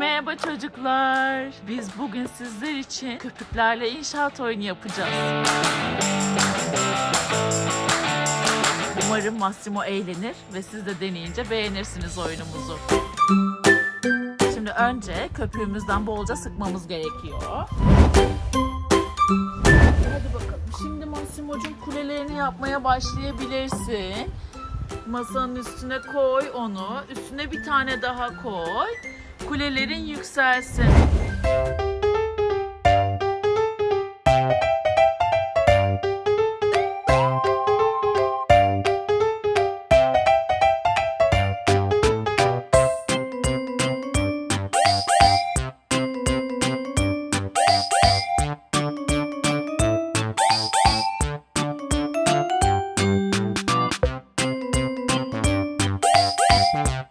Merhaba çocuklar. Biz bugün sizler için köpüklerle inşaat oyunu yapacağız. Umarım Massimo eğlenir ve siz de deneyince beğenirsiniz oyunumuzu. Şimdi önce köpüğümüzden bolca sıkmamız gerekiyor. Hadi bakalım. Şimdi Massimo'cum kulelerini yapmaya başlayabilirsin. Masanın üstüne koy onu. Üstüne bir tane daha koy. Kulelerin yükselsin. Ne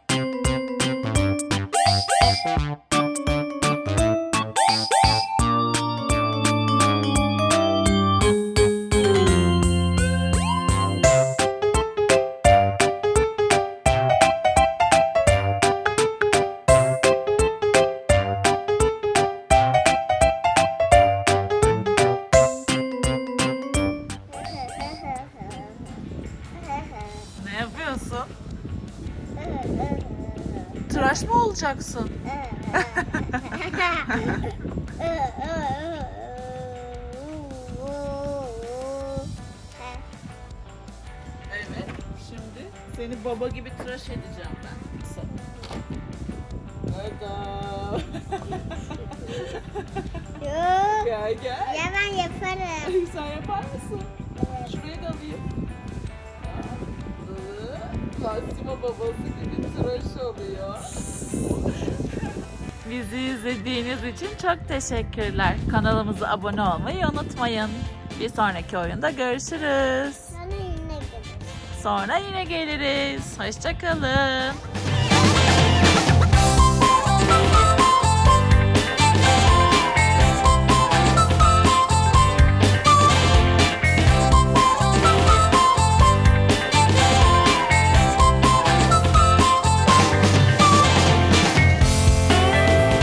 yapıyorsun? Tıraş mı olacaksın? Evet. Şimdi seni baba gibi tıraş edeceğim ben. Yok. gel gel. Ya ben yaparım. Sen yapar mısın? Şuraya da alayım. Massimo babası gibi tıraş oluyor. Bizi izlediğiniz için çok teşekkürler. Kanalımıza abone olmayı unutmayın. Bir sonraki oyunda görüşürüz. Sana yine geliriz. Sonra yine geliriz. Hoşçakalın.